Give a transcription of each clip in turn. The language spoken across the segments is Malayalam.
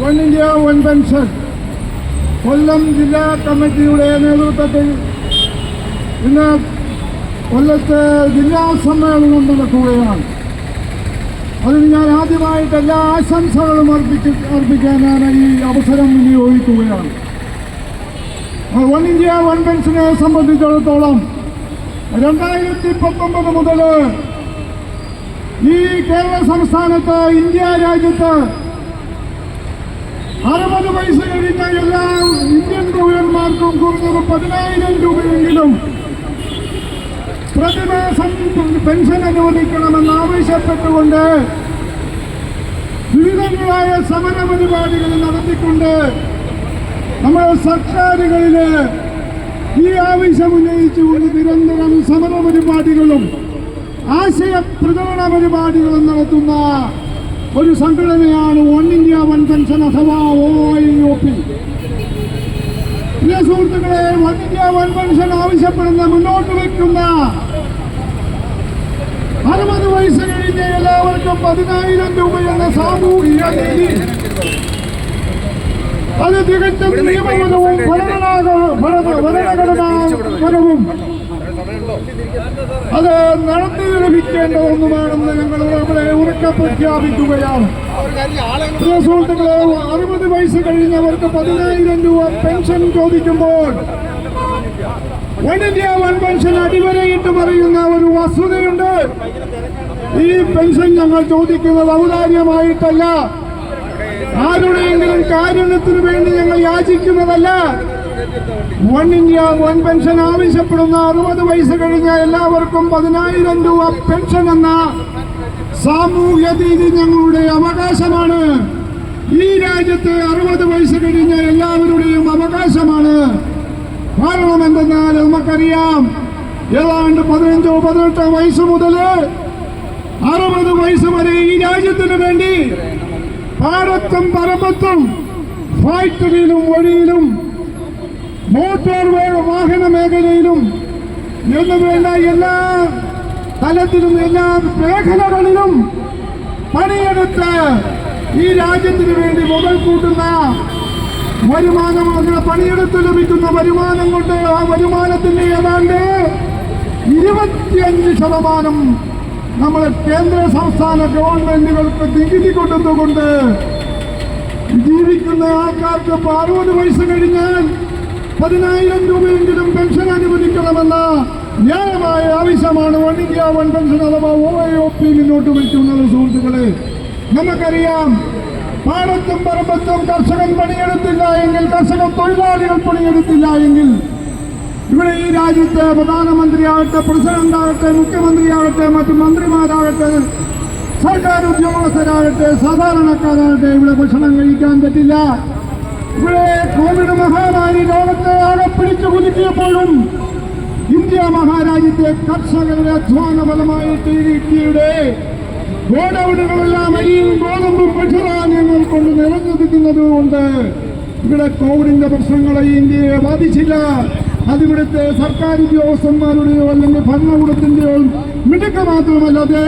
One India one pension. Kollam ജില്ലാ കമ്മിറ്റിയുടെ നേതൃത്വത്തിൽ ഇന്ന് കൊല്ലത്ത് ജില്ലാ സമ്മേളനം നടക്കുകയാണ്. അതിന് ഞാൻ ആദ്യമായിട്ട് എല്ലാ ആശംസകളും അർപ്പിച്ച് അർപ്പിക്കാനാണ് ഈ അവസരം വിനിയോഗിക്കുകയാണ്. വൺ ഇന്ത്യ വൺ പെൻഷനെ സംബന്ധിച്ചിടത്തോളം രണ്ടായിരത്തി പത്തൊമ്പത് മുതൽ ഈ കേരള സംസ്ഥാനത്ത് ഇന്ത്യ രാജ്യത്ത് അറുപത് വയസ്സ് കഴിഞ്ഞ എല്ലാ ഇന്ത്യൻ പൗരന്മാർക്കും കുറഞ്ഞത് പതിനായിരം രൂപയെങ്കിലും പ്രതിമാസം പെൻഷൻ അനുവദിക്കണമെന്ന് ആവശ്യപ്പെട്ടുകൊണ്ട് വിവിധങ്ങളായ സമര പരിപാടികൾ നടത്തിക്കൊണ്ട് നമ്മൾ സർക്കാരുകളിൽ ഈ ആവശ്യം ഉന്നയിച്ചുകൊണ്ട് നിരന്തരം സമര പരിപാടികളും ആശയ പ്രചരണ പരിപാടികളും നടത്തുന്ന ഒരു സംഘടനയാണ് വൺ ഇന്ത്യ വൺ പെൻഷൻ അഥവാ ഒ ഐ സുഹൃത്തുക്കളെ വൺ ഇന്ത്യ വൺ പെൻഷൻ ആവശ്യപ്പെടുന്ന മുന്നോട്ട് വയ്ക്കുന്ന അറുപത് വയസ്സ് കഴിഞ്ഞ എല്ലാവർക്കും പതിനായിരം രൂപ എന്ന സാമൂഹിക നീതി. അത് തികച്ചും നിയമപരവും ഭരണഘടനാ- ഭരണ- ഭരണഘടനാപരവും അത് നടത്തി ലഭിക്കേണ്ടതൊന്നുമാണെന്ന് ഞങ്ങൾ നമ്മളെ ഉറക്ക പ്രഖ്യാപിക്കുകയാണ്. സുഹൃത്തുക്കളെ അറുപത് വയസ്സ് കഴിഞ്ഞവർക്ക് പതിനായിരം രൂപ പെൻഷൻ ചോദിക്കുമ്പോൾ വൺ ഇന്ത്യ വൺ പെൻഷൻ അടിവരയിട്ട് പറയുന്ന ഒരു വസ്തുതയുണ്ട്. ഈ പെൻഷൻ ഞങ്ങൾ ചോദിക്കുന്നത് ഔദാര്യമായിട്ടല്ല. ആരുടെയെങ്കിലും കാരുണ്യത്തിന് വേണ്ടി ഞങ്ങൾ യാചിക്കുന്നതല്ല. വൺ ഇന്ത്യ വൺ പെൻഷൻ ആവശ്യപ്പെടുന്ന അറുപത് വയസ്സ് കഴിഞ്ഞ എല്ലാവർക്കും പതിനായിരം രൂപ പെൻഷൻ എന്ന സാമൂഹ്യ നീതി ഞങ്ങളുടെ അവകാശമാണ്. ഈ രാജ്യത്ത് അറുപത് വയസ്സ് കഴിഞ്ഞ എല്ലാവരുടെയും അവകാശമാണ്. കാരണം എന്തെന്നാൽ നമുക്കറിയാം ഏതാണ്ട് പതിനഞ്ചോ പതിനെട്ടോ വയസ്സ് മുതൽ അറുപത് വയസ്സ് വരെ ഈ രാജ്യത്തിന് വേണ്ടി പാടത്തും പരമത്തും ഫാക്ടറിയിലും വഴിയിലും മോട്ടോർ വാഹന മേഖലയിലും എന്ന് വേണ്ട എല്ലാ തലത്തിലും എല്ലാ മേഖലകളിലും പണിയെടുത്ത് ഈ രാജ്യത്തിന് വേണ്ടി മുതൽ കൂട്ടുന്ന വരുമാനം അങ്ങനെ പണിയെടുത്ത് ലഭിക്കുന്ന വരുമാനം കൊണ്ട് ആ വരുമാനത്തിന്റെ ഏതാണ്ട് ഇരുപത്തിയഞ്ച് ശതമാനം നമ്മുടെ കേന്ദ്ര സംസ്ഥാന ഗവൺമെന്റുകൾക്ക് നികുതി കൊടുത്തുകൊണ്ട് ജീവിക്കുന്ന ആൾക്കാർക്ക് അറുപത് വയസ്സ് കഴിഞ്ഞാൽ പതിനായിരം രൂപയെങ്കിലും പെൻഷൻ അനുവദിക്കണമെന്ന ന്യായമായ ആവശ്യമാണ് വൺ ഇന്ത്യ വൺ പെൻഷൻ അഥവാ ഒ ഐ ഒ പി മുന്നോട്ട് വയ്ക്കുന്നത് സുഹൃത്തുക്കളെ. നമുക്കറിയാം പാടത്തും പറമ്പത്തും കർഷകൻ പണിയെടുത്തില്ല എങ്കിൽ കർഷക തൊഴിലാളികൾ പണിയെടുത്തില്ല എങ്കിൽ ഇവിടെ ഈ രാജ്യത്ത് പ്രധാനമന്ത്രിയാകട്ടെ പ്രസിഡന്റാകട്ടെ മുഖ്യമന്ത്രിയാകട്ടെ മറ്റു മന്ത്രിമാരാകട്ടെ സർക്കാർ ഉദ്യോഗസ്ഥരാകട്ടെ സാധാരണക്കാരാകട്ടെ ഇവിടെ ഭക്ഷണം കഴിക്കാൻ പറ്റില്ല. ഇവിടെ കോവിഡ് മഹാമാരി ലോകത്തെ ആകെ പിടിച്ചു ഇന്ത്യ മഹാരാജ്യത്തെ കർഷകരുടെ അധ്വാന ഫലമായിട്ട് ഇന്ത്യയുടെ ഗോഡൌണുകളെല്ലാം അരിയും ഗോതമ്പും ഭക്ഷ്യധാന്യങ്ങൾ കൊണ്ട് നിറഞ്ഞിരിക്കുന്നത് കൊണ്ട് ഇവിടെ കോവിഡിന്റെ പ്രശ്നങ്ങളെ ഇന്ത്യയെ ബാധിച്ചില്ല. അതിവിടുത്തെ സർക്കാർ ഉദ്യോഗസ്ഥന്മാരുടെയോ അല്ലെങ്കിൽ ഭരണകൂടത്തിന്റെയോ മിടുക്ക് മാത്രമല്ലാതെ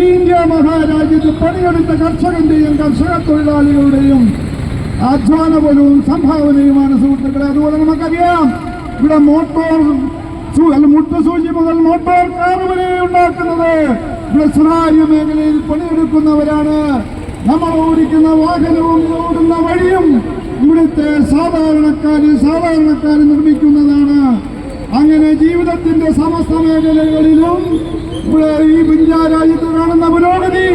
ഈ ഇന്ത്യ മഹാരാജ്യത്ത് പണിയെടുത്ത കർഷകന്റെയും കർഷക തൊഴിലാളികളുടെയും അധ്വാന ബലവും സംഭാവനയുമാണ് സുഹൃത്തുക്കളെ. അതുപോലെ നമുക്കറിയാം ഇവിടെ മോട്ടോർ മുട്ടസൂചി മുതൽ മോട്ടോർ കാർ വരെ ഉണ്ടാക്കുന്നത്. ഇവിടെ സ്വകാര്യ മേഖലയിൽ പണിയെടുക്കുന്നവരാണ്. നമ്മൾ ഓടിക്കുന്ന വാഹനവും ഓടുന്ന വഴിയും ഇവിടുത്തെ സാധാരണക്കാര് സാധാരണക്കാര് നിർമ്മിക്കുന്നതാണ്. അങ്ങനെ ജീവിതത്തിന്റെ സമസ്ത മേഖലകളിലും ഇവിടെ ഈ ഇന്ത്യ രാജ്യത്ത് കാണുന്ന പുരോഗതി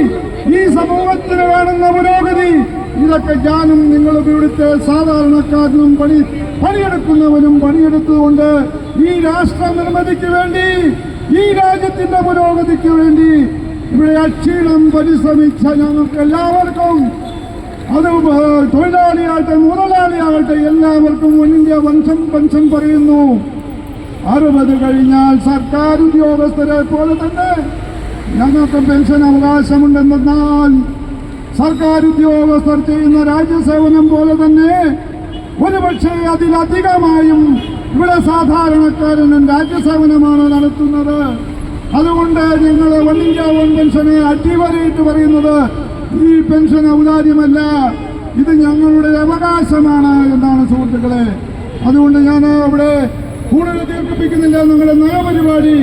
ഈ സമൂഹത്തിന് കാണുന്ന പുരോഗതി ഇതൊക്കെ ഞാനും നിങ്ങളും ഇവിടുത്തെ സാധാരണക്കാരനും പണി പണിയെടുക്കുന്നവനും പണിയെടുത്തുകൊണ്ട് ഈ രാഷ്ട്ര നിർമ്മിതിക്ക് വേണ്ടി ഈ രാജ്യത്തിന്റെ പുരോഗതിക്ക് വേണ്ടി ഇവിടെ അക്ഷീണം പരിശ്രമിച്ച ഞങ്ങൾക്ക് എല്ലാവർക്കും അത് തൊഴിലാളിയാകട്ടെ മുതലാളിയാകട്ടെ എല്ലാവർക്കും വൺ ഇന്ത്യ വംശം പെൻഷൻ പറയുന്നു. അറുപത് കഴിഞ്ഞാൽ സർക്കാർ ഉദ്യോഗസ്ഥരെ പോലെ തന്നെ ഞങ്ങൾക്ക് പെൻഷൻ അവകാശമുണ്ടെന്നാൽ സർക്കാർ ഉദ്യോഗസ്ഥർ ചെയ്യുന്ന രാജ്യസേവനം പോലെ തന്നെ ഒരുപക്ഷെ അതിലധികമായും ഇവിടെ സാധാരണക്കാരനും രാജ്യസേവനമാണ് നടത്തുന്നത്. അതുകൊണ്ട് നിങ്ങൾ വൺ ഇന്ത്യ വൺ പെൻഷനെ അടിവരയിട്ട് പറയുന്നത് ഈ പെൻഷൻ ഔദാര്യമല്ല. ഇത് ഞങ്ങളുടെ അവകാശമാണ് എന്നാണ് സുഹൃത്തുക്കളെ. അതുകൊണ്ട് ഞാൻ അവിടെ കൂടുതൽ ദീർഘിപ്പിക്കുന്നില്ല. നിങ്ങളുടെ നയപരിപാടി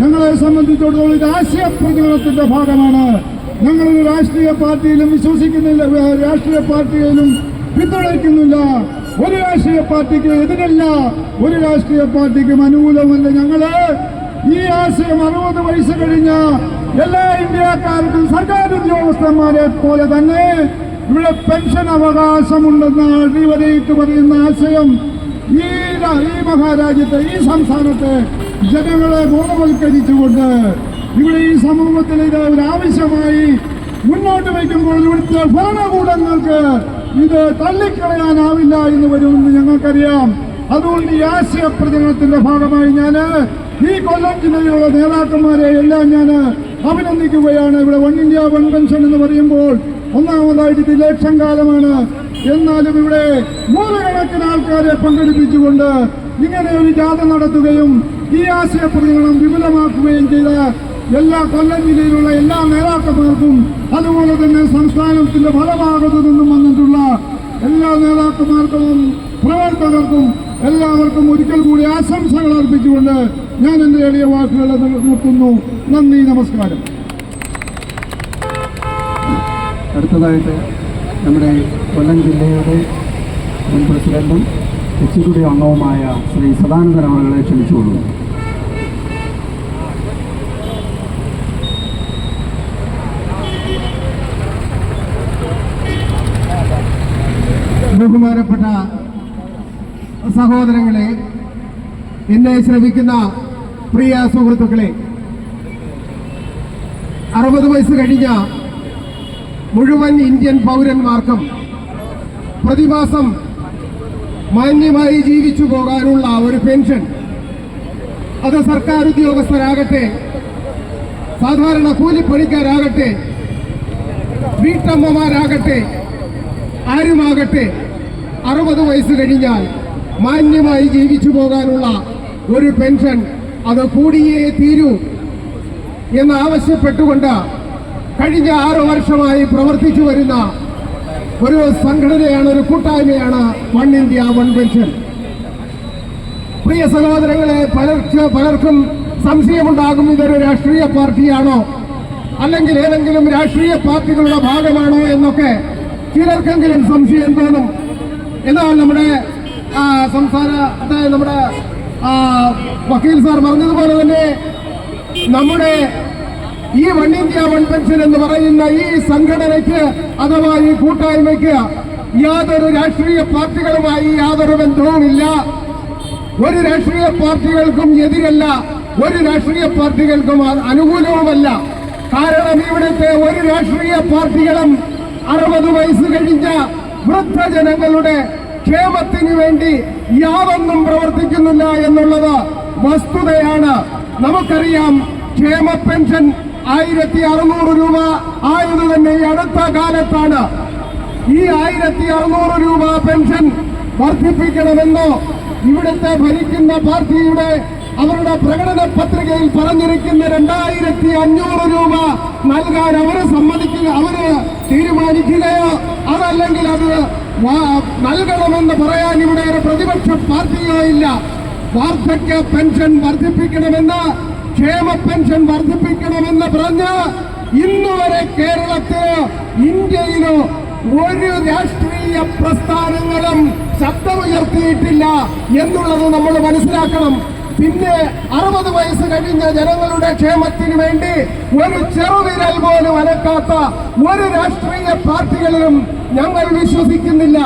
ഞങ്ങളെ സംബന്ധിച്ചിടത്തോളം ഇത് ആശയ പ്രചരണത്തിന്റെ ഭാഗമാണ്. ഞങ്ങളൊരു രാഷ്ട്രീയ പാർട്ടിയിലും വിശ്വസിക്കുന്നില്ല രാഷ്ട്രീയ പാർട്ടിയിലും പിന്തുണയ്ക്കുന്നില്ല. ഒരു രാഷ്ട്രീയ പാർട്ടിക്ക് എതിരല്ല ഒരു രാഷ്ട്രീയ പാർട്ടിക്കും അനുകൂലമല്ല. ഞങ്ങൾ ഈ ആശയം അറുപത് വയസ്സ് കഴിഞ്ഞ എല്ലാ ഇന്ത്യക്കാർക്കും സർക്കാർ ഉദ്യോഗസ്ഥന്മാരെ പോലെ തന്നെ ഇവിടെ പെൻഷൻ അവകാശമുണ്ടെന്ന് അടിവരയിട്ട് പറയുന്ന ആശയം ഈ ഈ മഹാരാജ്യത്തെ ഈ സംസ്ഥാനത്തെ ജനങ്ങളെ ബോധവൽക്കരിച്ചുകൊണ്ട് ഇവിടെ ഈ സമൂഹത്തിൽ ഇത് ഒരു ആവശ്യമായി മുന്നോട്ട് വയ്ക്കുമ്പോൾ ഇവിടുത്തെ ഭരണകൂടങ്ങൾക്ക് ഇത് തള്ളിക്കളയാനാവില്ല എന്ന് വരുമെന്ന് ഞങ്ങൾക്കറിയാം. അതുകൊണ്ട് ഈ ആശയ പ്രചരണത്തിന്റെ ഭാഗമായി ഞാൻ ഈ കൊല്ലം ജില്ലയിലുള്ള നേതാക്കന്മാരെ എല്ലാം ഞാൻ അഭിനന്ദിക്കുകയാണ്. ഇവിടെ വൺ ഇന്ത്യ വൺ പെൻഷൻ എന്ന് പറയുമ്പോൾ ഒന്നാമതായിട്ട് ഇത് കാലമാണ്. എന്നാലും ഇവിടെ നൂറുകണക്കിന് ആൾക്കാരെ പങ്കെടുപ്പിച്ചുകൊണ്ട് ഇങ്ങനെ ഒരു ജാഥ നടത്തുകയും ഈ ആശയ പ്രചരണം വിപുലമാക്കുകയും ചെയ്ത എല്ലാ കൊല്ലം ജില്ലയിലുള്ള എല്ലാ നേതാക്കന്മാർക്കും അതുപോലെ തന്നെ സംസ്ഥാനത്തിന്റെ പല ഭാഗത്തു നിന്നും വന്നിട്ടുള്ള എല്ലാ നേതാക്കന്മാർക്കും പ്രവർത്തകർക്കും എല്ലാവർക്കും ഒരിക്കൽ കൂടി ആശംസകൾ അർപ്പിച്ചുകൊണ്ട് ഞാൻ എന്റെ എളിയ വാക്കുകൾ നിർത്തുന്നു. നന്ദി നമസ്കാരം. അടുത്തതായിട്ട് നമ്മുടെ കൊല്ലം ജില്ലയുടെ മുൻ പ്രസിഡന്റും എക്സിക്യൂട്ടീവ് അംഗവുമായ ശ്രീ സദാനന്ദൻ ക്ഷണിച്ചുകൊള്ളുന്നു. ബഹുമാനപ്പെട്ട സഹോദരങ്ങളെ എന്നെ ശ്രമിക്കുന്ന പ്രിയ സുഹൃത്തുക്കളെ അറുപത് വയസ്സ് കഴിഞ്ഞ മുഴുവൻ ഇന്ത്യൻ പൗരന്മാർക്കും പ്രതിമാസം മാന്യമായി ജീവിച്ചു പോകാനുള്ള ഒരു പെൻഷൻ അത് സർക്കാർ ഉദ്യോഗസ്ഥരാകട്ടെ സാധാരണ കൂലിപ്പണിക്കാരാകട്ടെ വീട്ടമ്മമാരാകട്ടെ ആരുമാകട്ടെ അറുപത് വയസ്സ് കഴിഞ്ഞാൽ മാന്യമായി ജീവിച്ചു പോകാനുള്ള ഒരു പെൻഷൻ അത് കൂടിയേ തീരൂ എന്ന് ആവശ്യപ്പെട്ടുകൊണ്ട് കഴിഞ്ഞ ആറു വർഷമായി പ്രവർത്തിച്ചു വരുന്ന ഒരു സംഘടനയാണ് ഒരു കൂട്ടായ്മയാണ് വൺ ഇന്ത്യ വൺ പെൻഷൻ. പ്രിയ സഹോദരങ്ങളെ പലർക്ക് പലർക്കും സംശയമുണ്ടാകും ഇതൊരു രാഷ്ട്രീയ പാർട്ടിയാണോ? അല്ലെങ്കിൽ ഏതെങ്കിലും രാഷ്ട്രീയ പാർട്ടികളുടെ ഭാഗമാണോ എന്നൊക്കെ ചിലർക്കെങ്കിലും സംശയം തോന്നും. എന്നാൽ നമ്മുടെ സംസ്ഥാന അതായത് നമ്മുടെ വക്കീൽ സാർ പറഞ്ഞതുപോലെ തന്നെ നമ്മുടെ ഈ വൺ ഇന്ത്യ വൺ പെൻഷൻ എന്ന് പറയുന്ന ഈ സംഘടനയ്ക്ക് അഥവാ ഈ കൂട്ടായ്മയ്ക്ക് യാതൊരു രാഷ്ട്രീയ പാർട്ടികളുമായി യാതൊരു ബന്ധവുമില്ല. ഒരു രാഷ്ട്രീയ പാർട്ടികൾക്കും എതിരല്ല ഒരു രാഷ്ട്രീയ പാർട്ടികൾക്കും അനുകൂലവുമല്ല. കാരണം ഇവിടുത്തെ ഒരു രാഷ്ട്രീയ പാർട്ടികളും അറുപത് വയസ്സ് കഴിഞ്ഞ വൃദ്ധജനങ്ങളുടെ ക്ഷേമത്തിന് വേണ്ടി യാതൊന്നും പ്രവർത്തിക്കുന്നില്ല എന്നുള്ളത് വസ്തുതയാണ്. നമുക്കറിയാം ക്ഷേമ പെൻഷൻ ആയിരത്തി അറുന്നൂറ് രൂപ ആയത് തന്നെ ഈ അടുത്ത കാലത്താണ്. ഈ ആയിരത്തി അറുന്നൂറ് രൂപ പെൻഷൻ വർദ്ധിപ്പിക്കണമെന്നോ ഇവിടുത്തെ ഭരിക്കുന്ന പാർട്ടിയുടെ അവരുടെ പ്രകടന പത്രികയിൽ പറഞ്ഞിരിക്കുന്ന രണ്ടായിരത്തി അഞ്ഞൂറ് രൂപ നൽകാൻ അവർ സമ്മതിക്കുക അവർ തീരുമാനിക്കുകയോ അതല്ലെങ്കിൽ അത് നൽകണമെന്ന് പറയാൻ ഇവിടെ ഒരു പ്രതിപക്ഷ പാർട്ടിയോ ഇല്ല. വാർദ്ധക്യ പെൻഷൻ വർദ്ധിപ്പിക്കണമെന്ന് ക്ഷേമ പെൻഷൻ വർദ്ധിപ്പിക്കണമെന്ന് പറഞ്ഞ് ഇന്നുവരെ കേരളത്തിലോ ഇന്ത്യയിലോ ഒരു രാഷ്ട്രീയ പ്രസ്ഥാനങ്ങളും ശബ്ദമുയർത്തിയിട്ടില്ല എന്നുള്ളത് നമ്മൾ മനസ്സിലാക്കണം. പിന്നെ അറുപത് വയസ്സ് കഴിഞ്ഞ ജനങ്ങളുടെ ക്ഷേമത്തിന് വേണ്ടി ഒരു ചെറുവിരൽ പോലും അനക്കാത്ത ഒരു രാഷ്ട്രീയ പാർട്ടികളിലും ഞങ്ങൾ വിശ്വസിക്കുന്നില്ല.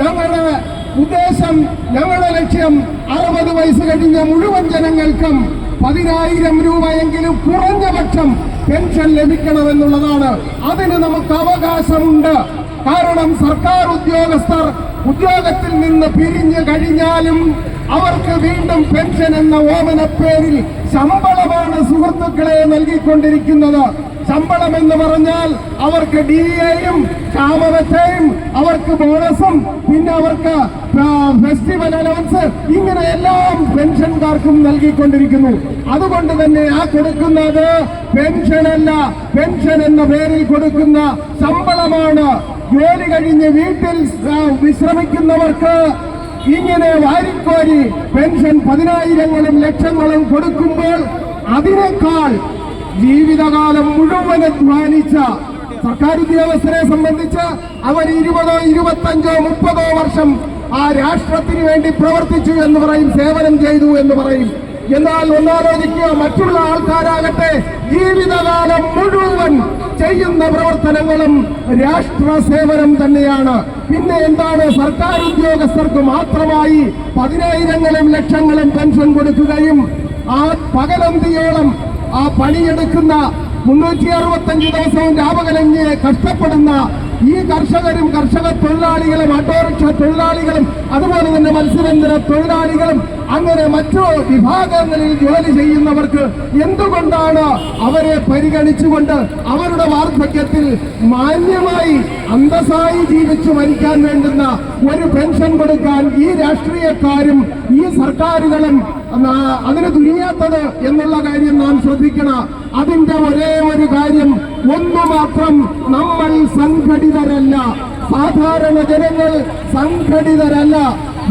ഞങ്ങളുടെ ഉദ്ദേശം ഞങ്ങളുടെ ലക്ഷ്യം അറുപത് വയസ്സ് കഴിഞ്ഞ മുഴുവൻ ജനങ്ങൾക്കും പതിനായിരം രൂപയെങ്കിലും കുറഞ്ഞ പക്ഷം പെൻഷൻ ലഭിക്കണമെന്നുള്ളതാണ്. അതിന് നമുക്ക് അവകാശമുണ്ട്. കാരണം സർക്കാർ ഉദ്യോഗസ്ഥർ ഉദ്യോഗത്തിൽ നിന്ന് പിരിഞ്ഞു കഴിഞ്ഞാലും അവർക്ക് വീണ്ടും പെൻഷൻ എന്ന ഓമന പേരിൽ ശമ്പളമാണ് സുഹൃത്തുക്കളെ നൽകിക്കൊണ്ടിരിക്കുന്നത്. ശമ്പളം എന്ന് പറഞ്ഞാൽ അവർക്ക് ഡി എയും ക്ഷാമവശയും അവർക്ക് ബോണസും പിന്നെ അവർക്ക് ഫെസ്റ്റിവൽ അലവൻസ് ഇങ്ങനെയെല്ലാം പെൻഷൻകാർക്കും നൽകിക്കൊണ്ടിരിക്കുന്നു. അതുകൊണ്ട് തന്നെ ആ കൊടുക്കുന്നത് പെൻഷൻ അല്ല പെൻഷൻ എന്ന പേരിൽ കൊടുക്കുന്ന ശമ്പളമാണ്. ജോലി കഴിഞ്ഞ് വീട്ടിൽ വിശ്രമിക്കുന്നവർക്ക് ഇങ്ങനെ വാരിക്കോരി പെൻഷൻ പതിനായിരങ്ങളും ലക്ഷങ്ങളും കൊടുക്കുമ്പോൾ അതിനേക്കാൾ ജീവിതകാലം മുഴുവൻ അധ്വാനിച്ച സർക്കാർ ഉദ്യോഗസ്ഥരെ സംബന്ധിച്ച് അവർ ഇരുപതോ ഇരുപത്തഞ്ചോ മുപ്പതോ വർഷം ആ രാഷ്ട്രത്തിന് വേണ്ടി പ്രവർത്തിച്ചു എന്ന് പറയും സേവനം ചെയ്തു എന്ന് പറയും. എന്നാൽ ഒന്നാലോചിക്കുക മറ്റുള്ള ആൾക്കാരാകട്ടെ ജീവിതകാലം മുഴുവൻ ചെയ്യുന്ന പ്രവർത്തനങ്ങളും രാഷ്ട്ര സേവനം തന്നെയാണ്. പിന്നെ എന്താണ് സർക്കാർ ഉദ്യോഗസ്ഥർക്ക് മാത്രമായി പതിനായിരങ്ങളും ലക്ഷങ്ങളും പെൻഷൻ കൊടുക്കുകയും ആ പകലന്തിയോളം ആ പണിയെടുക്കുന്ന മുന്നൂറ്റി അറുപത്തഞ്ച് ദിവസവും രാപകലഞ്ഞ് കഷ്ടപ്പെടുന്ന ഈ കർഷകരും കർഷക തൊഴിലാളികളും ഓട്ടോറിക്ഷ തൊഴിലാളികളും അതുപോലെ തന്നെ മത്സ്യബന്ധന തൊഴിലാളികളും അങ്ങനെ മറ്റു വിഭാഗങ്ങളിൽ ജോലി ചെയ്യുന്നവർക്ക് എന്തുകൊണ്ടാണ് അവരെ പരിഗണിച്ചുകൊണ്ട് അവരുടെ വാർദ്ധക്യത്തിൽ മാന്യമായി അന്തസ്സായി ജീവിച്ചു മരിക്കാൻ വേണ്ടുന്ന ഒരു പെൻഷൻ കൊടുക്കാൻ ഈ രാഷ്ട്രീയക്കാരും ഈ സർക്കാരുകളും അതിന് തുനിയാത്തത് എന്നുള്ള കാര്യം നാം ശ്രദ്ധിക്കണം. അതിന്റെ ഒരേ ഒരു കാര്യം ഒന്നു മാത്രം നമ്മൾ സംഘടിതരല്ല. സാധാരണ ജനങ്ങൾ സംഘടിതരല്ല.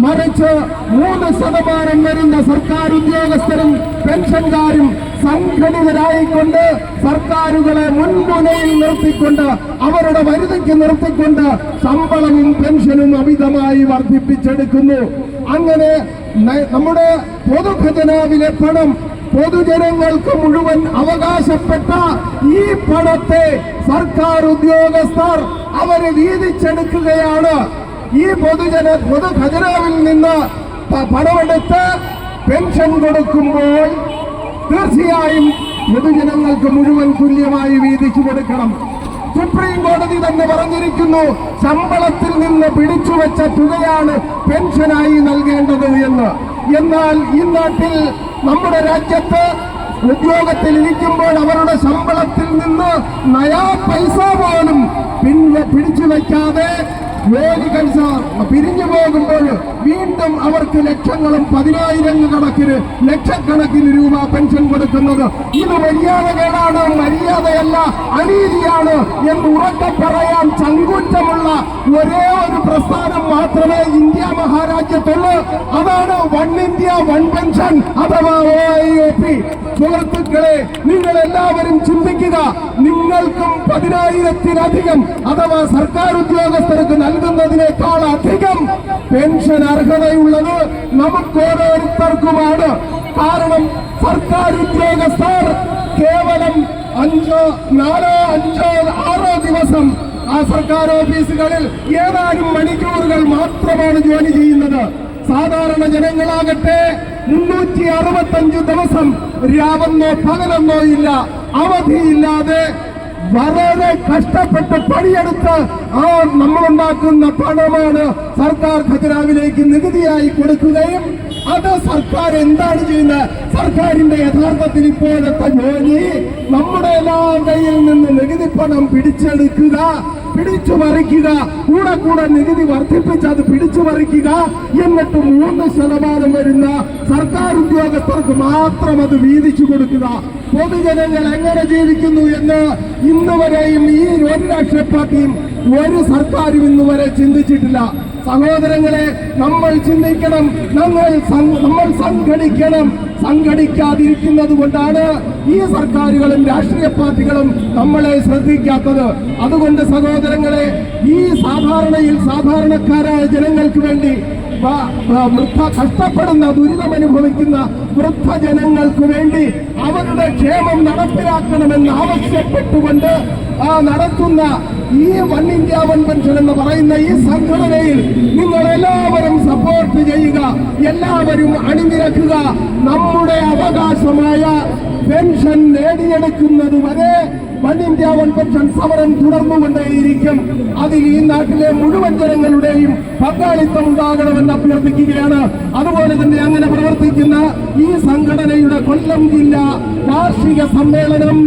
മറിച്ച് മൂന്ന് ശതമാനം വരുന്ന സർക്കാർ ഉദ്യോഗസ്ഥരും പെൻഷൻകാരും സംഘടിതരായിക്കൊണ്ട് സർക്കാരുകളെ മുൻമുനയിൽ നിർത്തിക്കൊണ്ട് അവരുടെ വരുതിക്ക് നിർത്തിക്കൊണ്ട് ശമ്പളവും പെൻഷനും അമിതമായി വർദ്ധിപ്പിച്ചെടുക്കുന്നു. അങ്ങനെ നമ്മുടെ പൊതുഖജനാവിലെ പണം പൊതുജനങ്ങൾക്ക് മുഴുവൻ അവകാശപ്പെട്ട ഈ പണത്തെ സർക്കാർ ഉദ്യോഗസ്ഥർ അവരെ വീതിച്ചെടുക്കുകയാണ്. ഈ പൊതുജന പൊതു ഖജനാവിൽ നിന്ന് പണമെടുത്ത് പെൻഷൻ കൊടുക്കുമ്പോൾ തീർച്ചയായും പൊതുജനങ്ങൾക്ക് മുഴുവൻ തുല്യമായി വീതിച്ചു കൊടുക്കണം. സുപ്രീം കോടതി തന്നെ പറഞ്ഞിരിക്കുന്നു ശമ്പളത്തിൽ നിന്ന് പിടിച്ചുവെച്ച തുകയാണ് പെൻഷനായി നൽകേണ്ടത് എന്ന്. എന്നാൽ ഈ നാട്ടിൽ നമ്മുടെ രാജ്യത്ത് ഉദ്യോഗത്തിൽ ഇരിക്കുമ്പോൾ അവരുടെ ശമ്പളത്തിൽ നിന്ന് നയാ പൈസ പോലും പിന്നെ പിടിച്ചു വയ്ക്കാതെ ജോലി സാർ പിരിഞ്ഞു പോകുമ്പോൾ വീണ്ടും അവർക്ക് ലക്ഷങ്ങളും പതിനായിരം കണക്കിന് ലക്ഷക്കണക്കിന് രൂപ പെൻഷൻ കൊടുക്കുന്നത്. ഇത് മര്യാദകളാണ് മര്യാദയല്ല അനീതിയാണ് എന്ന് ഉറക്കെ പറയാൻ ചങ്കൂറ്റമുള്ള ഒരേ ഒരു പ്രസ്ഥാനം മാത്രമേ ഇന്ത്യ മഹാരാജ്യത്തുള്ളൂ. അതാണ് വൺ ഇന്ത്യ വൺ പെൻഷൻ അഥവാ സുഹൃത്തുക്കളെ നിങ്ങൾ എല്ലാവരും ചിന്തിക്കുക നിങ്ങൾക്കും പതിനായിരത്തിലധികം അഥവാ സർക്കാർ ഉദ്യോഗസ്ഥർക്ക് നൽകുന്നതിനേക്കാൾ അധികം പെൻഷൻ അർഹതയുള്ളത് നമുക്ക് ഓരോരുത്തർക്കുമാണ് കാരണം സർക്കാർ ഉദ്യോഗസ്ഥർ കേവലം അഞ്ചോ നാലോ അഞ്ചോ ആറോ ദിവസം ആ സർക്കാർ ഓഫീസുകളിൽ ഏതാനും മണിക്കൂറുകൾ മാത്രമാണ് ജോലി ചെയ്യുന്നത്. സാധാരണ ജനങ്ങളാകട്ടെ മുന്നൂറ്റി അറുപത്തഞ്ച് ദിവസം രാവെന്നോ പകലെന്നോ ഇല്ല. അവധിയില്ലാതെ വളരെ കഷ്ടപ്പെട്ട് പണിയെടുത്ത് ആ നമ്മളുണ്ടാക്കുന്ന പണമാണ് സർക്കാർ ഖജനാവിലേക്ക് നികുതിയായി കൊടുക്കുകയും അത് സർക്കാർ എന്താണ് ചെയ്യുന്നത്? സർക്കാരിന്റെ യഥാർത്ഥത്തിൽ ഇപ്പോഴത്തെ ജോലി നമ്മുടെ എല്ലാ കയ്യിൽ നിന്ന് നികുതി പണം പിടിച്ചെടുക്കുക. പിടിച്ചു പറിക്കുക. കൂടെ കൂടെ നികുതി വർദ്ധിപ്പിച്ച് അത് പിടിച്ചു പറിക്കുക. എന്നിട്ട് മൂന്ന് ശതമാനം വരുന്ന സർക്കാർ ഉദ്യോഗസ്ഥർക്ക് മാത്രം അത് വീതിച്ചു കൊടുക്കുക. പൊതുജനങ്ങൾ എങ്ങനെ ജീവിക്കുന്നു എന്ന് ഇന്ന് വരെയും ഈ ഒരു രാഷ്ട്രീയ ഒരു സർക്കാരും ഇന്ന് വരെ ചിന്തിച്ചിട്ടില്ല. സഹോദരങ്ങളെ നമ്മൾ ചിന്തിക്കണം. നമ്മൾ നമ്മൾ സംഘടിക്കണം. സംഘടിക്കാതിരിക്കുന്നത് കൊണ്ടാണ് ഈ സർക്കാരുകളും രാഷ്ട്രീയ പാർട്ടികളും നമ്മളെ ശ്രദ്ധിക്കാത്തത്. അതുകൊണ്ട് സഹോദരങ്ങളെ ഈ സാധാരണയിൽ സാധാരണക്കാരായ ജനങ്ങൾക്ക് വേണ്ടി വൃദ്ധ കഷ്ടപ്പെടുന്ന ദുരിതമനുഭവിക്കുന്ന വൃദ്ധജനങ്ങൾക്ക് വേണ്ടി അവരുടെ ക്ഷേമം നടപ്പിലാക്കണമെന്ന് ആവശ്യപ്പെട്ടുകൊണ്ട് നടത്തുന്ന ഈ വൺ ഇന്ത്യ വൺ പെൻഷൻ എന്ന് പറയുന്ന ഈ സംഘടനയിൽ നിങ്ങൾ എല്ലാവരും സപ്പോർട്ട് ചെയ്യുക എല്ലാവരും അണിനിരക്കുക. നമ്മുടെ അവകാശമായ പെൻഷൻ നേടിയെടുക്കുന്നത് വരെ വൺ ഇന്ത്യ വൺ പെൻഷൻ സമരം തുടർന്നുകൊണ്ടേയിരിക്കും. അതിൽ ഈ നാട്ടിലെ മുഴുവൻ ജനങ്ങളുടെയും പങ്കാളിത്തം ഉണ്ടാകണമെന്ന് അഭ്യർത്ഥിക്കുകയാണ്. അതുപോലെ തന്നെ അങ്ങനെ പ്രവർത്തിക്കുന്ന ഈ സംഘടനയുടെ കൊല്ലം ജില്ല വാർഷിക സമ്മേളനം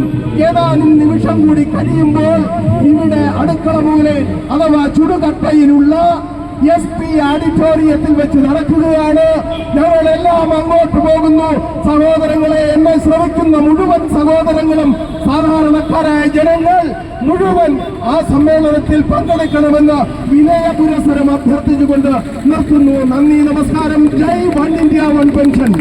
ഏതാനും നിമിഷം കൂടി കഴിയുമ്പോൾ ഇവിടെ അടുക്കള മൂലെ അഥവാ ചുടുകട്ടയിലുള്ള എസ് പി ഓഡിറ്റോറിയത്തിൽ വെച്ച് നടക്കുകയാണ്. ഞങ്ങളെല്ലാം അങ്ങോട്ട് പോകുന്നു. സഹോദരങ്ങളെ എന്നെ ശ്രമിക്കുന്ന മുഴുവൻ സഹോദരങ്ങളും സാധാരണക്കാരായ ജനങ്ങൾ മുഴുവൻ ആ സമ്മേളനത്തിൽ പങ്കെടുക്കണമെന്ന് വിനയ പുരസ്സരം അഭ്യർത്ഥിച്ചുകൊണ്ട് നിർത്തുന്നു. നന്ദി നമസ്കാരം. ജയ് വൺ ഇന്ത്യ വൺ പെൻഷൻ.